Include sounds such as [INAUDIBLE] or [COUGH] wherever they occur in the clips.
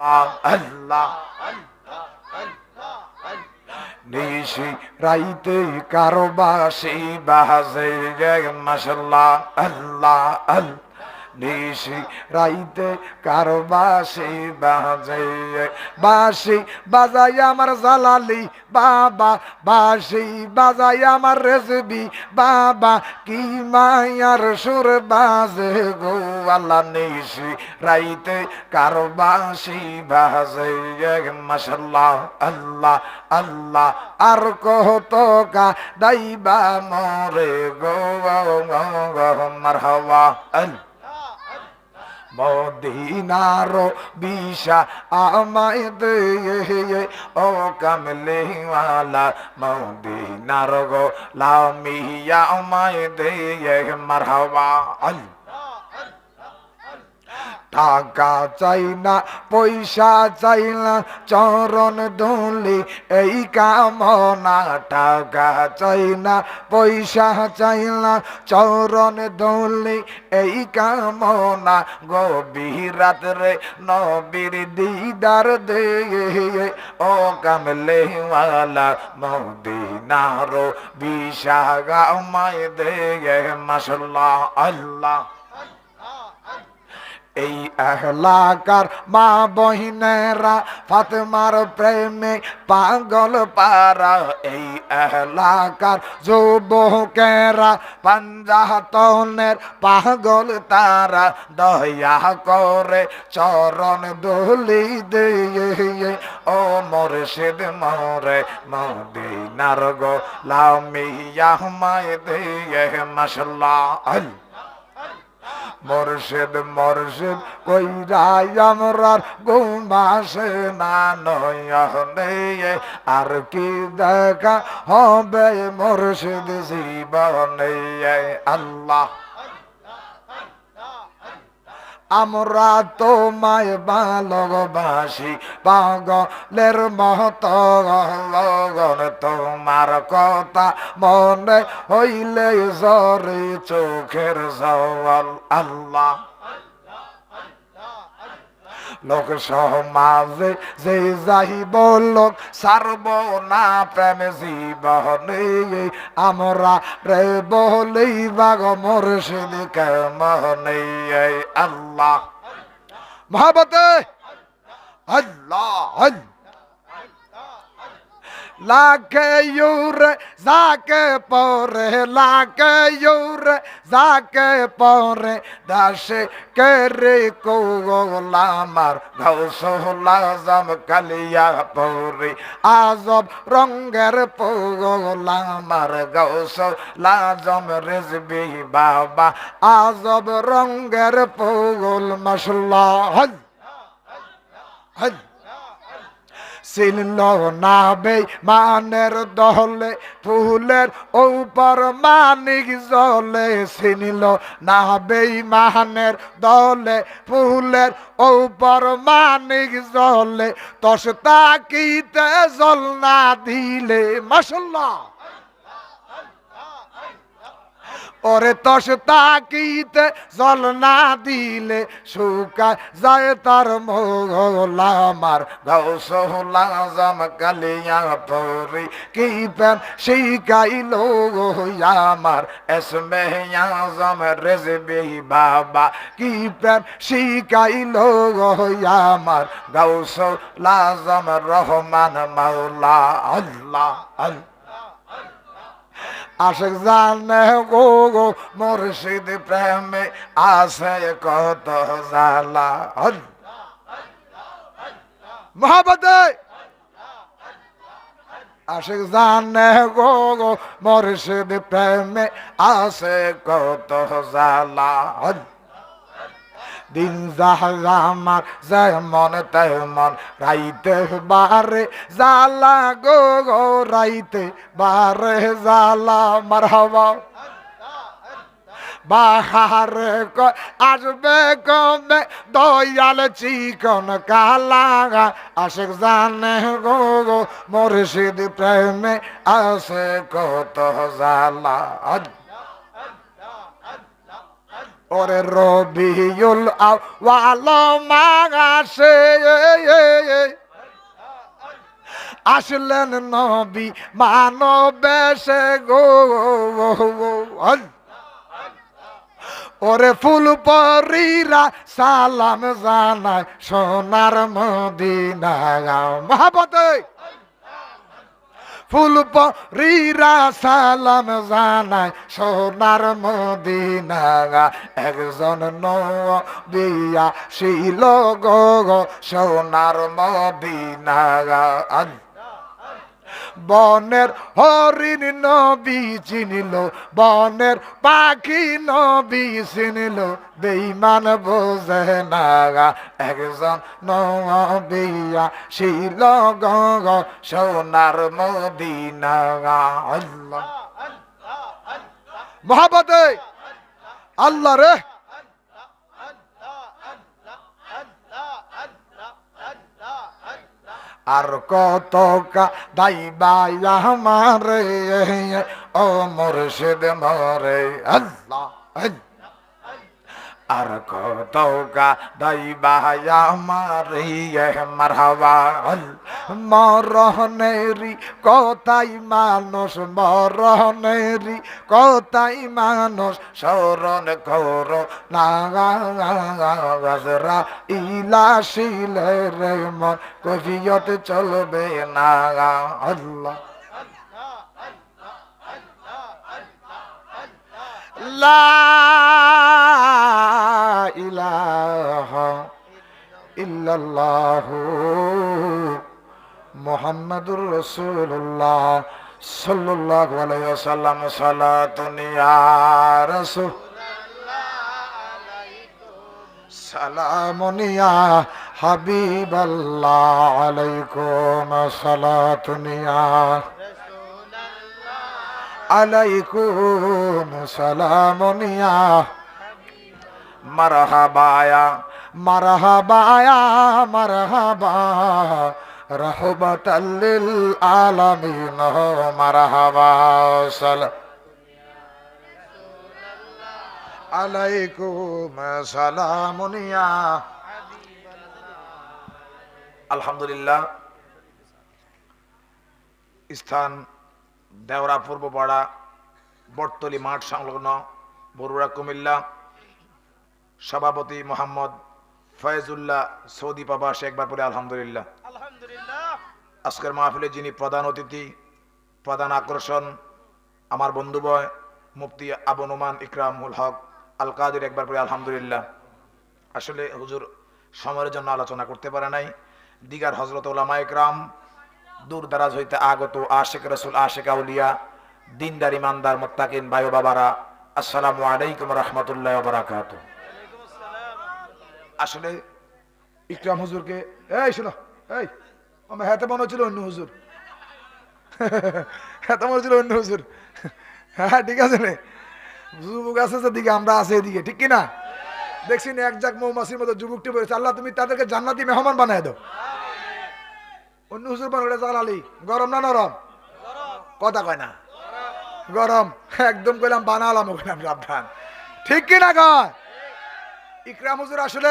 আল্লাহ নিশি রাইতে কারও বাসি বাজে মাসাল্লাহ আল্লাহ আল্লাহ। নিশি রাইতে কারও বাসি বাজে বাসি বাজাই আমার জালালি বাবা বাসি বাজাই আমার রেসবি বাবা, কি মায়ার সুর বাজে গো আল্লাহ নিশি রাইতে কারও বাসি বাজে মাসাল্লাহ আল্লাহ আল্লাহ, আর কত কা দাইবা মরে গো মারহাবা, আল্লাহ। মদিনার বিশা আমায় দে ও কামলে ওয়ালা মদিনার গো লামিয়া আমায় দে মারহাবা আল্লাহ। টাকা চাই না, পয়সা চাই না, চরণ ধুলি এই কামনা টাকা চাই না, পয়সা চাই না, চরণ ধুলি এই কামনা গভীর রাত্রে নবীর দিদার দে ও কামলে ওয়ালা মদিনার বিশাগা মায় দে মাসাল্লাহ আল্লাহ। এই এলাকার মা বহিনেরা ফাতেমার প্রেমে পাগল পারা এই এলাকার যুবকেরা পাঞ্জাতনের পাগল তারা। দয়া করে চরণ দলি দে ও মোরশেদ মরে মদিনার গো লামিয়া মায় দে মাসাল্লাহ আল্লাহ মর্শেদ মর্শেদ কইরাই আমরার ঘুমাসে না নয়নে আর কি দেখা হবে মর্শেদ জীবনে? আল্লাহ আমরা তোমায় ভালোবাসি পাগলের মত তোমার কথা মনে হইলে জরে চোখের জল। আল্লাহ। লোক সমাজে যে যাইব লোক সারব না প্রেম জীবনে আমরা রে বলেই বাগ মোরশিদ কেমনে? আল্লাহ। মহাবতে আল্লাহ আল্লাহ। লাকে ইউরে যাকে পরে লাকে ইউরে যাকে পরে দাসে কেরে কোলামার ঘৌসলাজম কালিয়া পরে আজব রঙ্গের পোলামার গৌস লাজম রেজবি বাবা আজব রঙ্গের পোল মশলা হজ হজ চিনল না বে মানের দহলে ফুলের উপর মানিক জলে ছিল না বে মানের দলে, ফুলের উপর মানিক জলে তস তাকিতে জল না দিলে মশলা ওরে তস তাকিতে জল না দিলে শুকা যায় তার মোলামার গৌসলাজম কালিয়া পরি কি প্যান শিকাইল আমার। এসমে আজম রেজবে বাবা কি প্যান শিকাইল আমার। গৌসলাজম রহমান মাওলা, আল্লাহ আল্লাহ। আশেক জানে গো গো, মুর্শিদ প্রেমে আসে কত জালা মহাবতে আশেক জানে গো গো, মুর্শিদ প্রেমে আসে কত জালা দিন আমার যেমন তেমন রাইতে বারে জালা গো গো, রাইতে বারে জালা মারহাবা। বাহারে আসবে কমে দয়াল চিকন কালাগা আশেক জানে, গো গো, মুর্শিদ প্রেমে আসে কত জালা ওরে রবিউল আওয়াল মাগাসে, আসলেন নবী মানবেশে গো, ওরে ফুল পরীরা সালাম জানায় সোনার মদিনা মহাপতে ফুল পরীরা সালাম জানায় সোনার মদিনা একজন নিয়া শিল গো সোনার মদিনা বনের হরিণ নবী চিনিল বনের পাখি নবী চিনিল বেইমান বোঝে না একজন নবিয়া শিল গঙ্গ সোনার মদিনা আল্লাহ। মহাপতে আল্লাহ রে। আর কত দাইবাই আমার ও মুর্শিদ মরে আল্লাহ আল্লাহ। আর কত দাইবাই আমার মারহাবা মরহনেরি কতাই মানুষ মরহনেরি কতাই মানুষ স্মরণ কর নাগরা ইলা শিলে রে মন কফিয়ত চলবে না আল্লাহ মুহাম্মাদুর রাসূলুল্লাহ সাল্লাল্লাহু আলাইহি ওয়াসাল্লাম সালাতুন ইয়া রাসূল। সালামুন ইয়া হাবিবাল্লাহ আলাইকুম সালাতুন ইয়া আলাইকুম সালামুন ইয়া মারহাবায়া মারহাবায়া মারহাবা। রহমতাল্লিল আলামিন মারহাবা সাল আলাইকুম সালামুনিয়া আলহামদুলিল্লাহ। স্থান দেওরা পূর্বপাড়া বটতলি মাঠ সংলগ্ন বরুড়া কুমিল্লা সভাপতি মোহাম্মদ ফয়েজুল্লাহ সৌদি প্রবাসী একবার পরে আলহামদুলিল্লাহ। আজকের মাহফিলে যিনি প্রধান অতিথি প্রধান আকর্ষণ আমার বন্ধুবয় মুফতি আবু নোমান ইকরামুল হক আল কাদের একবার পরে আলহামদুলিল্লাহ। আসলে হুজুর সময়ের জন্য আলোচনা করতে পারে নাই। দিগার হজরত ওলামা ইকরাম দূর দারাজ হইতে আগত আশেক রসুল, আশেক আউলিয়া, দিনদার, ইমানদার, মোত্তাকিন বায়ু বাবারা, আসসালামু আলাইকুম রহমতুল্লাহ বারাকাত আসলে ইকরাম হুজুরকে, এই শোনো, এই, আমার হাতে মনে হচ্ছিল অন্য হুজুর। [LAUGHS] হাতে মনে হচ্ছিল অন্য হুজুর। হ্যাঁ ঠিক আছে রে যুবক আছে যেদিকে আমরা আছি এদিকে, ঠিক কিনা? দেখছি এক জাক মৌমাছির মতো যুবকটি বলেছে, আল্লাহ তুমি তাদেরকে জান্নাতি মেহমান বানায় দাও। অন্য হুজুর বানালে জালালি গরম না নরম? কথা কয় না। গরম। একদম কইলাম বানালাম, কইলাম সাবধান। ঠিক কিনা কয়? ইকরাম হুজুর আসলে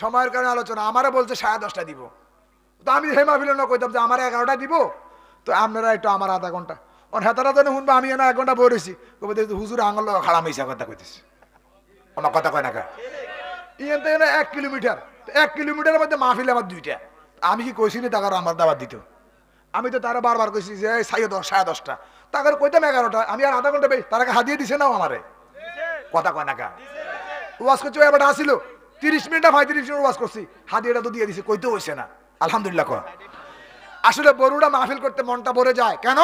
সময়ের কারণে আলোচনা। আমারে বলছে সাড়ে দশটা দিব। তো আমি হেমা ফিল না কইতাম যে, আমার এগারোটা দিব? তো আপনারা একটু আমার আধা ঘণ্টা। ওর হেতারা তো শুনব, আমি এনে এক ঘণ্টা বই রয়েছি কবে হুজুর আঙুল খাড়া মিশা কথা কইতেছে। আমার কথা কয় না কা? এনে এক কিলোমিটার। এক কিলোমিটারের মধ্যে মাহফিল আমার দুইটা। আমি কি কইছি নি তাকার আমার দাবার দিত? আমি তো তারা বারবার কইছি যে সাড়ে দশ সাড়ে দশটা। তাকার কইতাম এগারোটা। আমি আর আধা ঘণ্টা বেশ তারাকে হাতিয়ে দিছে নাও আমারে? কথা কয় না কা? ওয়াজ করছি, এবার আসিল। তিরিশ মিনিট পঁয়ত্রিশ মিনিট ওয়াজ করছি। হাদিয়াটা তো দিয়ে দিছে কইতে হয়েছে না। আলহামদুলিল্লাহ কর আসলে বরুড়া মাহফিল করতে মনটা ভরে যায়। কেন?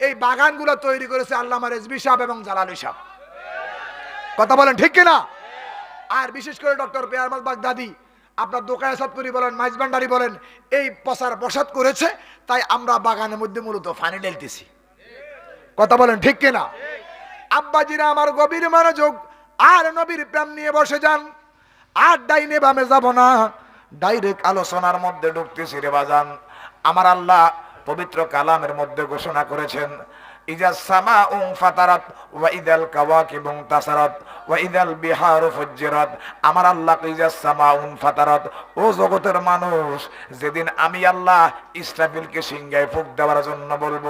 এই বাগানগুলো তৈরি করেছে আল্লামা রেজবি সাহেব এবং জালালি সাহেব। কথা বলেন ঠিক কিনা? আর বিশেষ করে ডক্টর পেয়ারমাল বাগদাদি। আপনার দোকায় সাতপুরি বলেন মাইজবান্ডারি বলেন, এই প্রচার বসাত করেছে, তাই আমরা বাগানের মধ্যে মূলত ফানি ঢেলতেছি। কথা বলেন ঠিক কিনা? আব্বাজিরা আমার গভীর মনোযোগ, আর নবীর প্রেম নিয়ে বসে যান, আর ডাইনে বামে যাব না, ডাইরেক্ট আলোচনার মধ্যে ঢুকতেছি রে বাজান। আমার আল্লাহ পবিত্র কালামের মধ্যে ঘোষণা করেছেন ফাতারাত ওয়া ইদাল কাওয়াকিবুং তাসারাত ওয়া ইদাল বিহারু ফুজ্জিরাত। আমার আল্লাহ ইজা সামা ফাতারাত। ও জগতের মানুষ, যেদিন আমি আল্লাহ ইসরাফিলকে সিংহায় ফুক দেওয়ার জন্য বলব,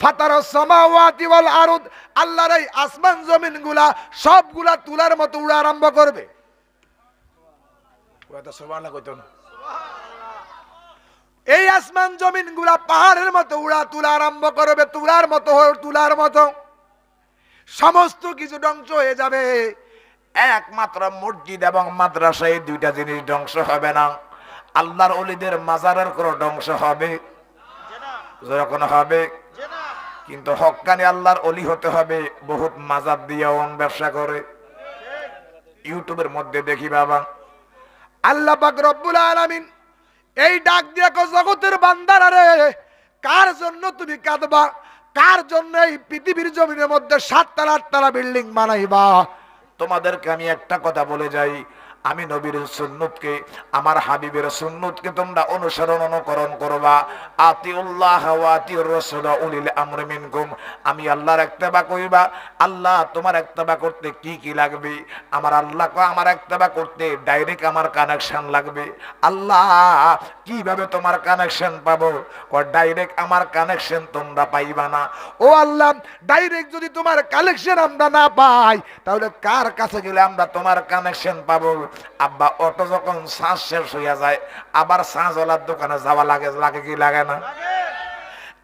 ফাতার সামাওয়াতি ওয়াল আরদ, আল্লাহর এই আসমান জমিনগুলা সবগুলা তুলার মতো উড়া আরম্ভ করবে। ও এত সুবহানাল্লাহ কইতো না। এই আসমান জমিনগুলা পাহাড়ের মতো উড়া তুলা আরম্ভ করবে, তুলার মতো তুলার মতো। সমস্ত কিছু ধ্বংস হয়ে যাবে। একমাত্র মসজিদ এবং মাদ্রাসা এই দুইটা জিনিস ধ্বংস হবে না। আল্লাহর অলিদের মাজারের কোনো ধ্বংস হবে। যখন হবে। কিন্তু হক্কানি আল্লাহর অলি হতে হবে। বহুত মাজার দিয়ে অন ব্যবসা করে। ইউটিউবের মধ্যে দেখি বাবা। আল্লাহ পাক রব্বুল আলামিন এই ডাক দিয়ে জগতের বান্দারা রে, কার জন্য তুমি কাঁদবা? কার জন্য এই পৃথিবীর জমিনের মধ্যে সাততলা আটতলা বিল্ডিং বানাইবা? তোমাদেরকে আমি একটা কথা বলে যাই। আমি নবীর সুন্নতকে, আমার হাবিবের সুন্নতকে তোমরা অনুসরণ অনুকরণ করবা। আতিউল্লাহ আতিউর উলিল আমরি আমি আল্লাহর একতাবা কইবা আল্লাহ তোমার একতাবা করতে কি কি লাগবে? আমার আল্লাহ আমার একতাবা করতে ডাইরেক্ট আমার কানেকশন লাগবে। আল্লাহ, কীভাবে তোমার কানেকশন পাবো? ডাইরেক্ট আমার কানেকশন তোমরা পাইবা না। ও আল্লাহ ডাইরেক্ট যদি তোমার কালেকশন আমরা না পাই, তাহলে কার কাছে গেলে আমরা তোমার কানেকশন পাবো? আব্বা, অটো যখন শ্বাস শেষ হইয়া যায়, আবার শ্বাসওয়ালার দোকানে যাওয়া লাগে লাগে কি লাগে না?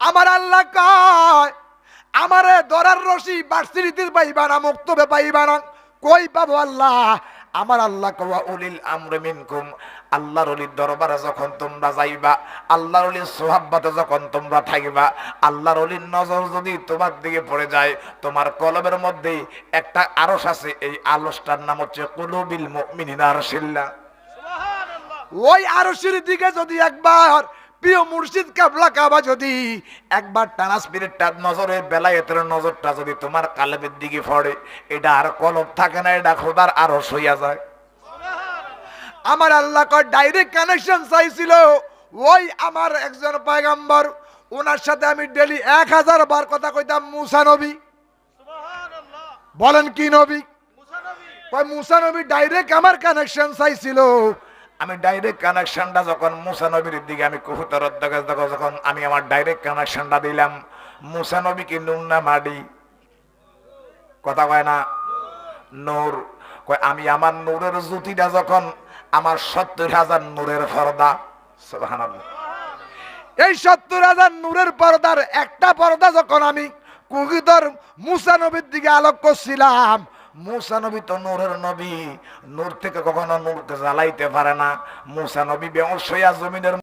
আমার আল্লাহ কয়, আমারে দরার রশি বার্সিরিতে পাইবা না, মুক্তবে পাইবা না। কই পাবো আল্লাহ? আমার আল্লাহ কওয়া ওয়া উলিল আমরি মিনকুম। আল্লাহর দরবারে যখন তোমরা যাইবা, আল্লাহর অলির সোহাব্বাতে যখন তোমরা থাকবা, আল্লাহর অলির নজর যদি তোমার দিকে পড়ে যায়, তোমার কলমের মধ্যে একটা আরস আছে, এই আলসটার নাম হচ্ছে কুলুবিল মুমিনিনা আরশিল্লাহ ওই আরশির দিকে যদি একবার, প্রিয় মুর্শিদ কাবলা কাবা যদি একবার টানা স্পিরিটটা, নজরের বেলায়েতের নজরটা যদি তোমার কালেবের দিকে পড়ে, এটা আর কলম থাকে না, এটা খোদার আরও হইয়া যায়। আমার আল্লাহ কয় ডাইরেক্ট কানেকশন চাইছিল। ওই আমার একজন পয়গাম্বর ওনার সাথে আমি ডেলি এক হাজার বার কথা কইতাম মুসা নবী। বলেন কি নবী? কয় মুসা নবী ডাইরেক্ট আমার কানেকশন চাইছিল। আমি ডাইরেক্ট কানেকশনটা যখন মুসা নবীর দিকে আমি কহুতর যখন আমি আমার ডাইরেক্ট কানেকশনটা দিলাম মুসা মাডি কথা কয় না? নূর। কয় আমি আমার নূরের জুতিটা যখন আমার সত্তর হাজার নূরের পর্দা। এই সত্তর হাজার নূরের পর্দার একটা পর্দা যখন আমি কুকিতর মুসা নবীর দিকে আলোক করছিলাম মুসানবী তো নূরের নবী। নূর থেকে কখনো নূরকে জ্বালাইতে পারে না। মুসানবী বেহস জমিনের